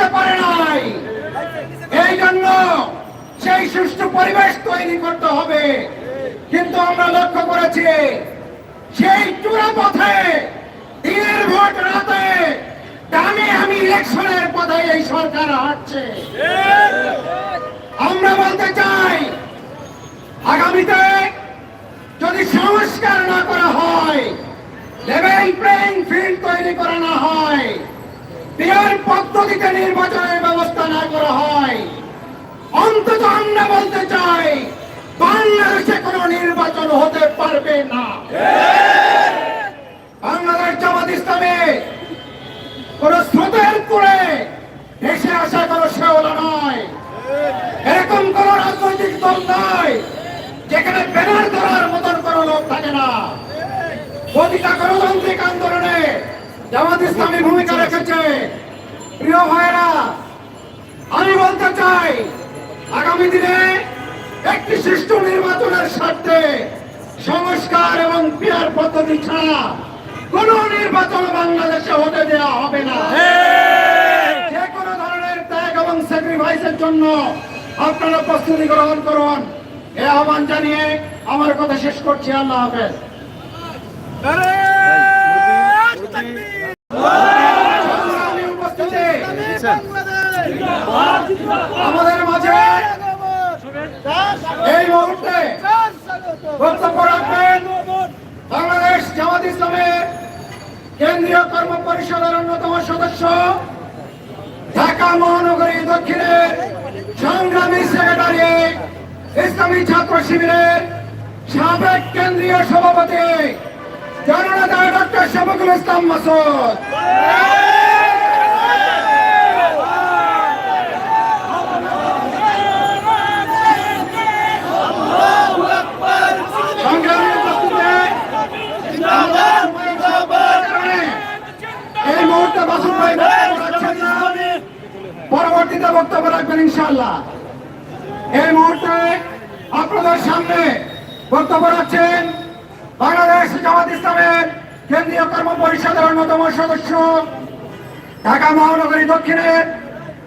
দিতে পারে নাই। এই জন্য সেই সুষ্ঠু পরিবেশ তৈরি করতে হবে। কিন্তু আমরা লক্ষ্য করেছি, সেই চূড়া পথে দিনের ভোট রাতে দামি আমি ইলেকশনের পথে এই সরকার হাঁটছে। আমরা বলতে চাই, আগামীতে যদি সংস্কার না করা হয় লেভেল প্লেইং ফিল্ড তৈরি করা না হয় বিয়ার পদ্ধতিতে নির্বাচনের ব্যবস্থা না করা হয়। অন্তত আমরা বলতে চাই, বাংলাদেশে কোনো নির্বাচন হতে পারবে না। বাংলাদেশ জামাত ইসলামে কোন স্রোতের করে ভেসে আসা কোনো শেওলা নয়। এরকম কোন রাজনৈতিক দল নয় যেখানে ব্যানার ধরার মতন কোনো লোক থাকে না। প্রতিটা গণতান্ত্রিক আন্দোলনে জামাত ইসলামী ভূমিকা রেখেছে। প্রিয় ভাইরা আমি বলতে চাই, আগামী দিনে একটি সুষ্ঠু নির্বাচনের স্বার্থে সংস্কার এবং পিয়ার পদ্ধতি ছাড়া কোন নির্বাচন বাংলাদেশে হতে দেওয়া হবে না। যে কোনো ধরনের ত্যাগ এবং স্যাক্রিফাইসের জন্য আপনারা প্রস্তুতি গ্রহণ করুন। এ আহ্বান জানিয়ে আমার কথা শেষ করছি। আল্লাহ হাফেজ। আমাদের মাঝে এই মুহূর্তে বক্তব্য রাখবেন বাংলাদেশ জামাত ইসলামের কেন্দ্রীয় কর্ম পরিষদের অন্যতম সদস্য, ঢাকা মহানগরী দক্ষিণের সংগ্রামী সেক্রেটারি ইসলামী ছাত্র শিবিরের সাবেক কেন্দ্রীয় সভাপতি জননেতা ডক্টর শফিকুল ইসলাম মাসুদ। পরবর্তীতে বক্তব্য রাখবেন ইনশাল্লাহ এই মুহূর্তে আপনাদের সামনে বক্তব্য রাখছেন বাংলাদেশ জামাত ইসলামের কেন্দ্রীয় কর্ম পরিষদের অন্যতম সদস্য ঢাকা মহানগরী দক্ষিণে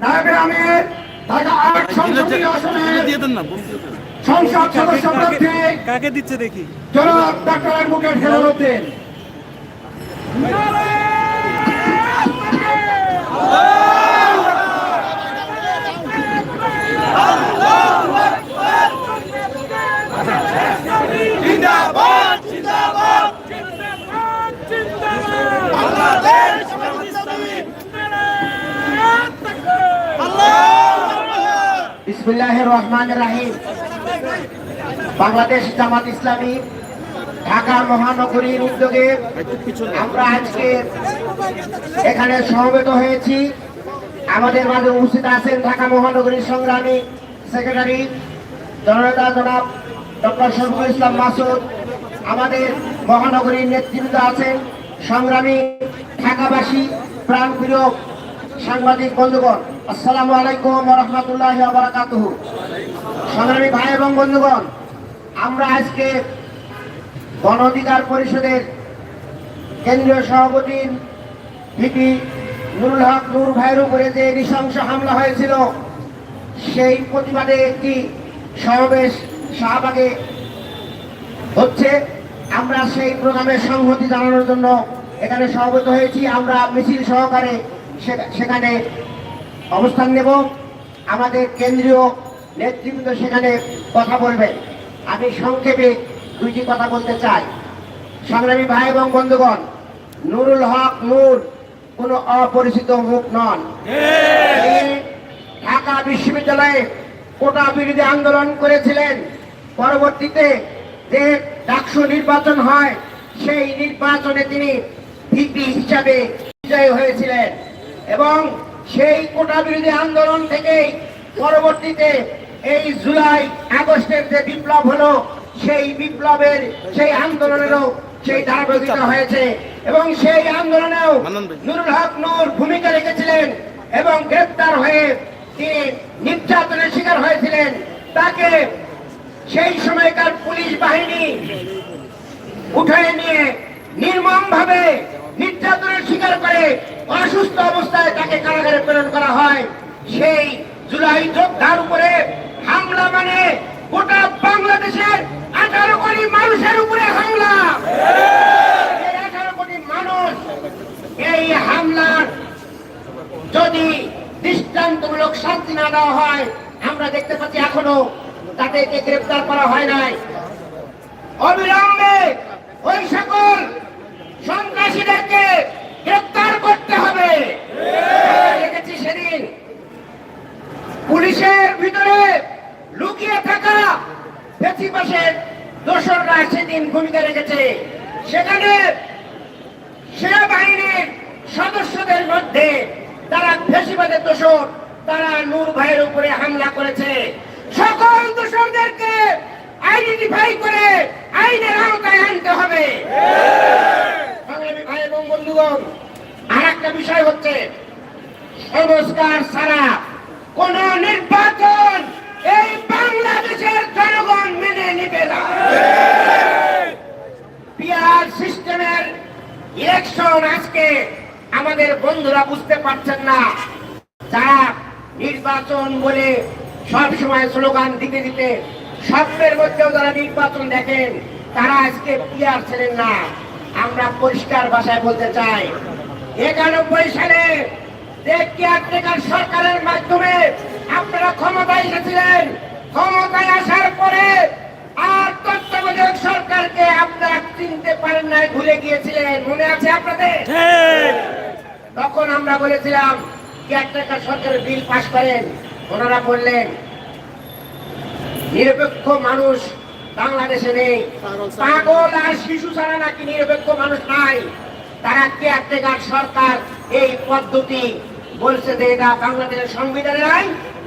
নায়বের আমির ঢাকা আট সংসদীয় আসনের দিয়ে দেন না? সংসদ সদস্য প্রার্থী কাকে দিচ্ছে দেখি। জনাব ডাক্তার অ্যাডভোকেট হেলাল উদ্দিন জিন্দাবাদ জিন্দাবাদ বাংলাদেশ ইসলামী রহমান রাহিম। বাংলাদেশ জামাত ইসলামী ঢাকা মহানগরীর উদ্যোগে আমরা আজকে এখানে সমবেত হয়েছি। আমাদের মাঝে উপস্থিত আছেন ঢাকা মহানগরীর সংগ্রামী সেক্রেটারি জননেতা জনাব ডক্টর শরফুল ইসলাম মাসুদ। আমাদের মহানগরীর নেতৃত্ব আছেন সংগ্রামী ঢাকাবাসী, প্রাণপ্রিয় সাংবাদিক বন্ধুগণ, আসসালামু আলাইকুম রহমতুল্লাহ বারাকাতুহু সংগ্রামী ভাই এবং বন্ধুগণ, আমরা আজকে গণ অধিকার পরিষদের কেন্দ্রীয় সভাপতি ভিপি নুরুল হক নূর ভাইয়ের উপরে যে নৃশংস হামলা হয়েছিল, সেই প্রতিবাদে একটি সমাবেশ শাহবাগে হচ্ছে। আমরা সেই প্রোগ্রামের সংহতি জানানোর জন্য এখানে সমবেত হয়েছি। আমরা মিছিল সহকারে সেখানে অবস্থান নেব। আমাদের কেন্দ্রীয় নেতৃবৃন্দ সেখানে কথা বলবেন। আমি সংক্ষেপে দুইটি কথা বলতে চাই। সংগ্রামী ভাই এবং বন্ধুগণ, নুরুল হক নূর কোনো অপরিচিত মুখ নন। ঢাকা বিশ্ববিদ্যালয়ে কোটা বিরোধী আন্দোলন করেছিলেন। পরবর্তীতে ডাকসু নির্বাচন হয় সেই নির্বাচনে তিনি ভিপি হিসাবে বিজয়ী হয়েছিলেন। এবং সেই কোটা বিরোধী আন্দোলন থেকেই পরবর্তীতে এই জুলাই আগস্টের যে বিপ্লব হলো সেই বিপ্লবের সেই আন্দোলনেরও সেই ধারাবাহিকতা হয়েছে। এবং সেই আন্দোলনেও নুরুল হক নূর ভূমিকা রেখেছিলেন এবং গ্রেপ্তার হয়ে তিনি নির্যাতনের শিকার হয়েছিলেন। তাকে সেই সময়কার পুলিশ বাহিনী উঠে নিয়ে নির্মম ভাবে নির্যাতনের শিকার করে অসুস্থ অবস্থায় তাকে কারাগারে প্রেরণ করা হয়। সেই জুলাই যোদ্ধার উপরে হামলা মানে গোটা বাংলাদেশের আঠারো কোটি মানুষের উপরে হামলা। কোটি মানুষ এই হামলার যদি দৃষ্টান্তমূলক শাস্তি না দেওয়া হয়, আমরা দেখতে পাচ্ছি এখনও তাদেরকে গ্রেপ্তার করা হয় নাই। অবিলম্বে ওই সকল সন্ত্রাসীদেরকে গ্রেপ্তার করতে হবে। দেখেছি সেদিন পুলিশের ভিতরে লুকিয়ে থাকা পেছিপাশের দোসররা সেদিন ভূমিকা রেখেছে। সেখানে সেনাবাহিনীর সদস্যদের মধ্যে তারা ফেসিবাদের দোষর, তারা নূর ভাইয়ের উপরে হামলা করেছে। সকল দোষরদেরকে আইডেন্টিফাই করে আইনের আওতায় আনতে হবে। ভাই এবং বন্ধুগণ আর একটা বিষয় হচ্ছে, সংস্কার ছাড়া কোন নির্বাচন এই বাংলাদেশের জনগণ মেনে নিবে না। পিআর সিস্টেমের ইলেকশন আজকে আমাদের বন্ধুরা বুঝতে পারছেন না। যারা নির্বাচন বলে সব সময় স্লোগান দিতে দিতে স্বপ্নের মধ্যেও যারা নির্বাচন দেখেন তারা আজকে পিআর ছিলেন না। আমরা পরিষ্কার ভাষায় বলতে চাই একানব্বই সালে কেয়ারটেকার সরকারের মাধ্যমে আপনারা ক্ষমতায় এসেছিলেন? ক্ষমতায় আসার পরে আর তত্ত্বাবধায়ক সরকারকে আপনারা চিনতে পারেন নাই ভুলে গিয়েছিলেন। মনে আছে আপনাদের? তখন আমরা বলেছিলাম কেয়ারটেকার সরকারের বিল পাশ করেন? ওনারা বললেন, নিরপেক্ষ মানুষ বাংলাদেশে নেই। পাগল আর শিশু ছাড়া নাকি নিরপেক্ষ মানুষ নাই। তারা কেয়ারটেকার সরকার এই পদ্ধতি বলছে যে এটা বাংলাদেশের সংবিধানে নাই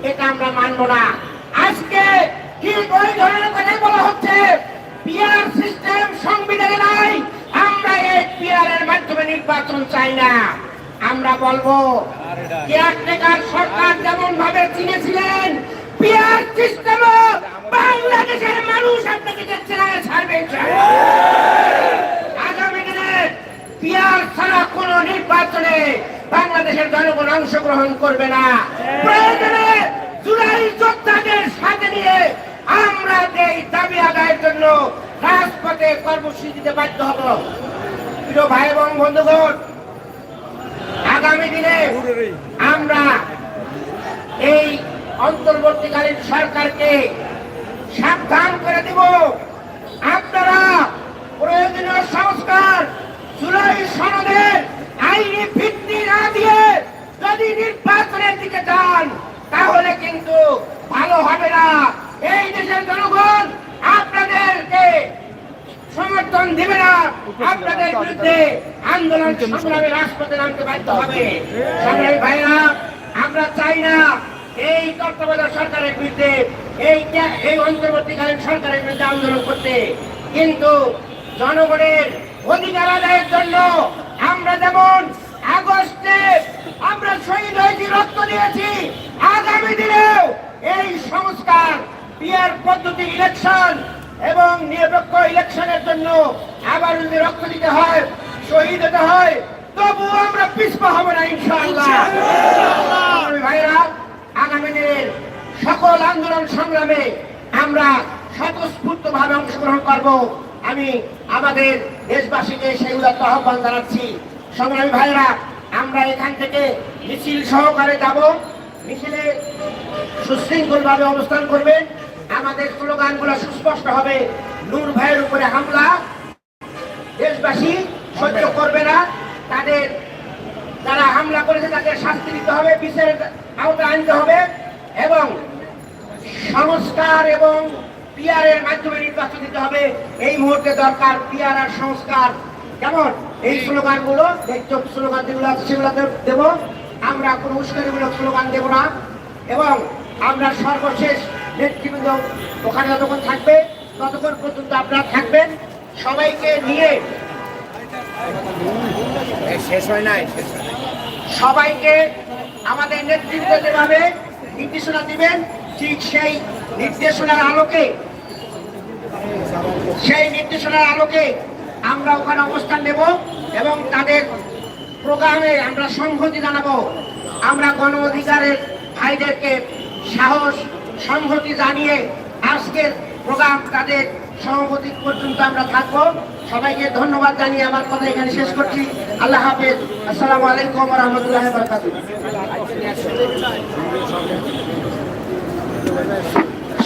এটা আমরা মানব না। আজকে ঠিক ওই ধরনের কথাই বলা হচ্ছে পিআর সিস্টেম সংবিধানে নাই আমরা এই পিআর এর মাধ্যমে নির্বাচন চাই না। আমরা বলব সরকার যেমন ভাবে চিনেছিলেন বাংলাদেশের মানুষ আপনাকে না, ছাড়বে আগামী দিনে পিয়ার ছাড়া কোন নির্বাচনে বাংলাদেশের জনগণ অংশগ্রহণ করবে না। প্রয়োজনে আমরা জন্য রাজপথে কর্মসূচি দিতে বাধ্য হব। প্রিয় ভাই এবং বন্ধুগণ আগামী দিনে আমরা এই অন্তর্বর্তীকালীন সরকারকে সাবধান করে দিব। আপনারা প্রয়োজনীয় সংস্কার, জুলাই সনদের আইনি ভিত্তি না দিয়ে যদি নির্বাচনের দিকে যান, তাহলে কিন্তু ভালো হবে না। এই দেশের জনগণ আপনাদেরকে সমর্থন দিবে না। আপনাদের বিরুদ্ধে আন্দোলন সংগ্রামে রাজপথে নামতে বাধ্য হবে। সংগ্রামী ভাইরা আমরা চাই না এই তত্ত্বাবধায়ক সরকারের বিরুদ্ধে, এই এই অন্তর্বর্তীকালীন সরকারের বিরুদ্ধে আন্দোলন করতে। কিন্তু জনগণের অধিকার আদায়ের জন্য আমরা যেমন আগস্টে আমরা শহীদ হয়েছি, রক্ত দিয়েছি, আগামী দিনেও এই সংস্কার পিয়ার পদ্ধতি ইলেকশন এবং নিরপেক্ষ ইলেকশনের জন্য আবার যদি রক্ত দিতে হয়, শহীদ হতে হয়, তবু আমরা পিছপা হব না, ইনশাআল্লাহ। ভাইরা, আগামী দিনের সকল আন্দোলন সংগ্রামে আমরা স্বতঃস্ফূর্ত ভাবে অংশগ্রহণ করব। আমি আমাদের দেশবাসীকে উদাত্ত আহ্বান জানাচ্ছি। সংগ্রামী ভাইরা, আমরা এখান থেকে মিছিল সহকারে যাব। মিছিলে সুশৃঙ্খলভাবে অবস্থান করবেন। আমাদের স্লোগানগুলো সুস্পষ্ট হবে। নূর ভাইয়ের উপরে হামলা। দেশবাসী সহ্য করবে না। তাদের যারা হামলা করেছে তাদের শাস্তি দিতে হবে, বিচারের আওতায় আনতে হবে এবং সংস্কার এবং পিআরের মাধ্যমে নির্বাচন দিতে হবে। এই মুহূর্তে দরকার পিআর আর সংস্কার। কেমন? এই স্লোগানগুলো দেখছ স্লোগান যেগুলো আছে সেগুলো দেবো। আমরা কোনো উস্কানিমূলক স্লোগান দেব না। এবং আমরা সর্বশেষ নেতৃবৃন্দ ওখানে যতক্ষণ থাকবে ততক্ষণ পর্যন্ত আপনারা থাকবেন। সবাইকে নিয়ে শেষ হয় নাই সবাইকে আমাদের নেতৃত্ব যেভাবে নির্দেশনা দিবেন ঠিক সেই নির্দেশনার আলোকে সেই নির্দেশনার আলোকে আমরা ওখানে অবস্থান নেব এবং তাদের প্রোগ্রামে আমরা সংহতি জানাব। আমরা গণ অধিকারের ভাইদেরকে সাহস সংহতি জানিয়ে আজকের প্রোগ্রাম তাদের সভাপতি পর্যন্ত আমরা থাকব। সবাইকে ধন্যবাদ জানিয়ে আমার কথা এখানে শেষ করছি। আল্লাহ হাফেজ। আসসালামু আলাইকুম রহমতুল্লাহ বরকাতুহ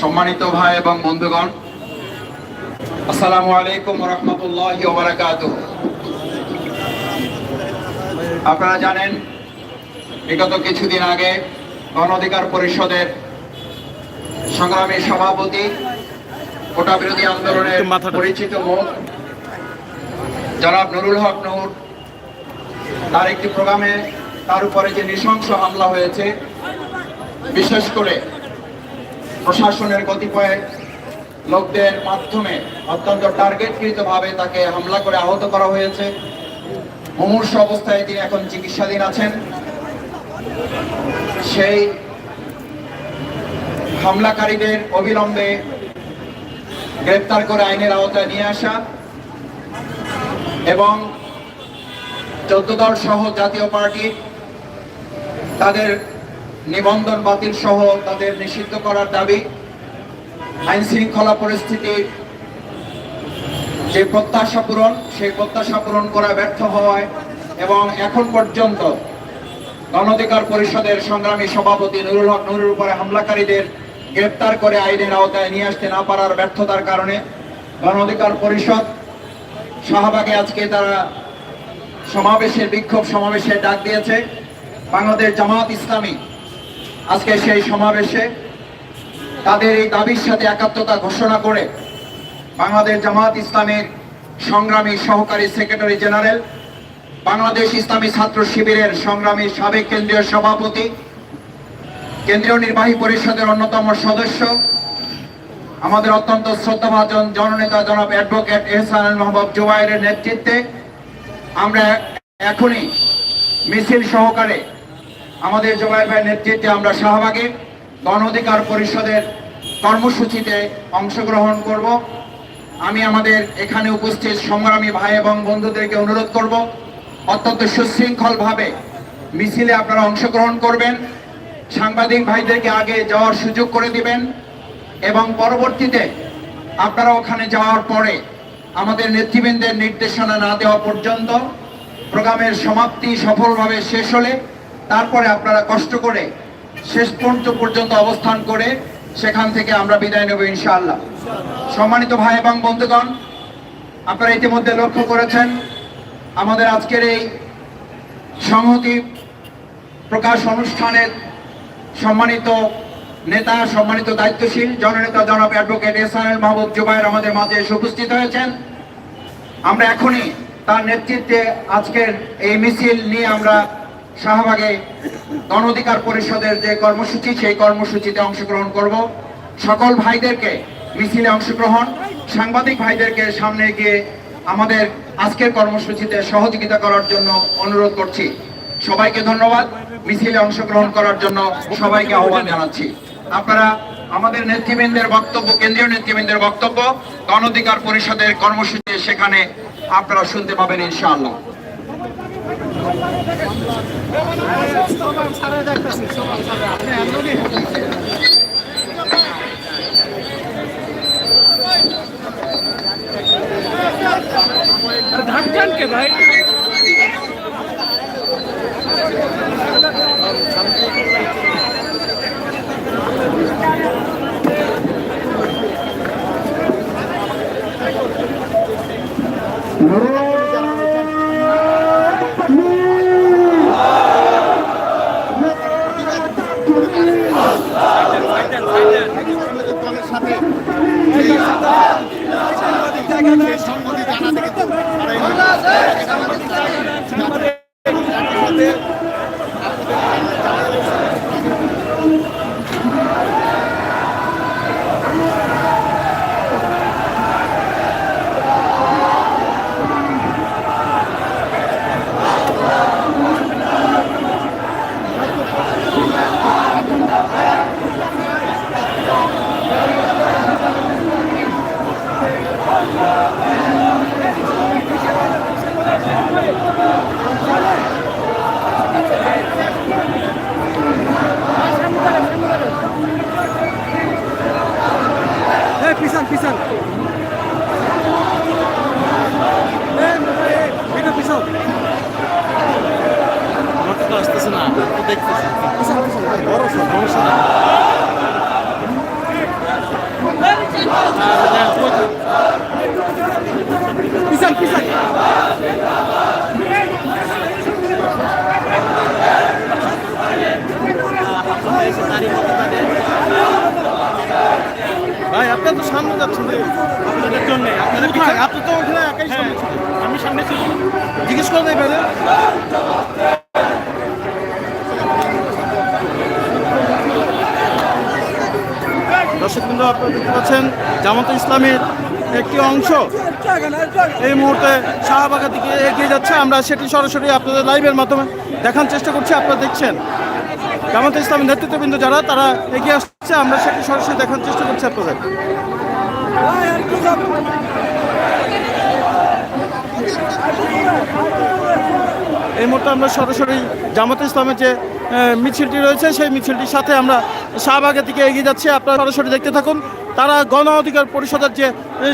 সম্মানিত ভাই এবং বন্ধুগণ, আসসালামু আলাইকুম রহমতুল্লাহ বারাকাত আপনারা জানেন, বিগত কিছুদিন আগে গণ অধিকার পরিষদের সংগ্রামী সভাপতি কোটা বিরোধী আন্দোলনের পরিচিত মুখ জনাব নুরুল হক নূর তার একটি প্রোগ্রামে তার উপরে যে নৃশংস হামলা হয়েছে বিশেষ করে প্রশাসনের কতিপয় লোকদের মাধ্যমে অত্যন্ত টার্গেটকৃতভাবে তাকে হামলা করে আহত করা হয়েছে। মুমূর্ষ অবস্থায় তিনি এখন চিকিৎসাধীন আছেন। সেই হামলাকারীদের অবিলম্বে গ্রেপ্তার করে আইনের আওতায় নিয়ে আসা এবং চোদ্দ দল সহ জাতীয় পার্টি তাদের নিবন্ধন বাতিল সহ তাদের নিষিদ্ধ করার দাবি। আইন শৃঙ্খলা পরিস্থিতির যে প্রত্যাশা পূরণ, সেই প্রত্যাশা পূরণ করা ব্যর্থ হওয়ায় এবং এখন পর্যন্ত গণ অধিকার পরিষদের সংগ্রামী সভাপতি নুরুল হক নুরুর উপরে হামলাকারীদের গ্রেপ্তার করে আইনের আওতায় নিয়ে আসতে না পারার ব্যর্থতার কারণে গণ অধিকার পরিষদ শাহবাগে আজকে তারা সমাবেশের বিক্ষোভ সমাবেশে ডাক দিয়েছে। বাংলাদেশ জামাত ইসলামী আজকে সেই সমাবেশে তাদের এই দাবির সাথে একাত্মতা ঘোষণা করে বাংলাদেশ জামাত ইসলামের সংগ্রামী সহকারী সেক্রেটারি জেনারেল, বাংলাদেশ ইসলামী ছাত্র শিবিরের সংগ্রামী সাবেক কেন্দ্রীয় সভাপতি কেন্দ্রীয় নির্বাহী পরিষদের অন্যতম সদস্য, আমাদের অত্যন্ত শ্রদ্ধাভাজন জননেতা জনাব অ্যাডভোকেট এহসান মোহাম্মদ জুবাইরের নেতৃত্বে আমরা এখনই মিছিল সহকারে আমাদের জবাই ভাইয়ের নেতৃত্বে আমরা শাহবাগে গণ অধিকার পরিষদের কর্মসূচিতে অংশগ্রহণ করব। আমি আমাদের এখানে উপস্থিত সংগ্রামী ভাই এবং বন্ধুদেরকে অনুরোধ করব, অত্যন্ত সুশৃঙ্খলভাবে মিছিলে আপনারা অংশগ্রহণ করবেন। সাংবাদিক ভাইদেরকে আগে যাওয়ার সুযোগ করে দিবেন এবং পরবর্তীতে আপনারা ওখানে যাওয়ার পরে আমাদের নেতৃবৃন্দের নির্দেশনা না দেওয়া পর্যন্ত প্রোগ্রামের সমাপ্তি সফলভাবে শেষ হলে তারপরে আপনারা কষ্ট করে শেষ পর্যন্ত পর্যন্ত অবস্থান করে সেখান থেকে আমরা বিদায় নেব ইনশাআল্লাহ। সম্মানিত ভাই এবং বন্ধুগণ, আপনারা ইতিমধ্যে লক্ষ্য করেছেন, আমাদের আজকের এই সংহতি প্রকাশ অনুষ্ঠানের সম্মানিত নেতা, সম্মানিত দায়িত্বশীল জননেতা জনাব অ্যাডভোকেট এসআর মাহবুব জুবাইর আমাদের মাঝে এসে উপস্থিত হয়েছেন। আমরা এখনই তার নেতৃত্বে আজকের এই মিছিল নিয়ে আমরা শাহবাগে গণ অধিকার পরিষদের যে কর্মসূচি, সেই কর্মসূচিতে অংশগ্রহণ করব। সকল ভাইদেরকে মিছিলে অংশগ্রহণ, সাংবাদিক ভাইদেরকে সামনে গিয়ে আমাদের আজকের কর্মসূচিতে সহযোগিতা করার জন্য অনুরোধ করছি। সবাইকে ধন্যবাদ। মিছিলে অংশগ্রহণ করার জন্য সবাইকে আহ্বান জানাচ্ছি। আপনারা আমাদের নেতৃবৃন্দের বক্তব্য, কেন্দ্রীয় নেতৃবৃন্দের বক্তব্য গণ অধিকার পরিষদের কর্মসূচি সেখানে আপনারা শুনতে পাবেন ইনশাআল্লাহ। কে ভাই। সংগতি জানাতে Thank you. জন্য। আপনারা পিছনে আপনি তো ওখানে একাই সামনে ছিলেন। আমি সামনে ছিলাম। জিজ্ঞেস করে দেয় বাইরে দর্শক বিন্দু আপনারা দেখতে পাচ্ছেন জামাত ইসলামের একটি অংশ। এই মুহূর্তে শাহবাগের দিকে এগিয়ে যাচ্ছে। আমরা সেটি সরাসরি আপনাদের লাইভের মাধ্যমে দেখার চেষ্টা করছি। আপনারা দেখছেন জামাত ইসলামের নেতৃত্ববৃন্দ যারা তারা এগিয়ে আসছে। আমরা সেটি সরাসরি দেখার চেষ্টা করছি আপনাদের। এই মুহূর্তে আমরা সরাসরি জামাত ইসলামের যে মিছিলটি রয়েছে, সেই মিছিলটির সাথে আমরা শাহবাগের দিকে এগিয়ে যাচ্ছি। আপনারা সরাসরি দেখতে থাকুন। তারা গণ অধিকার পরিষদের যে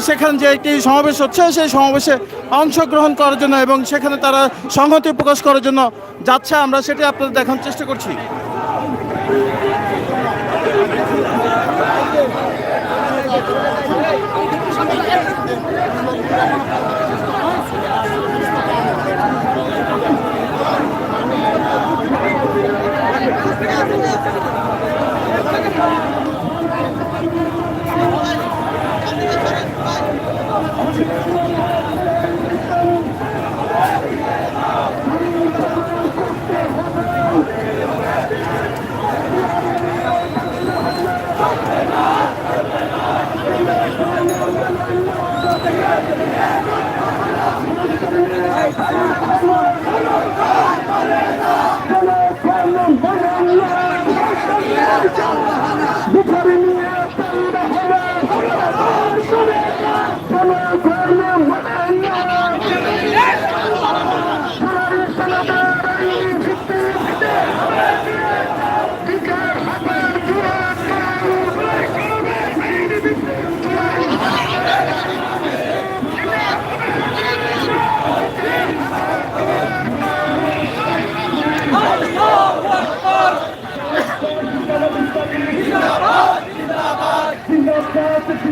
সেখানে যে একটি সমাবেশ হচ্ছে, সেই সমাবেশে অংশগ্রহণ করার জন্য এবং সেখানে তারা সংহতি প্রকাশ করার জন্য যাচ্ছে। আমরা সেটি আপনাদের দেখার চেষ্টা করছি। Gracias. Hey,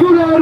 ফুলের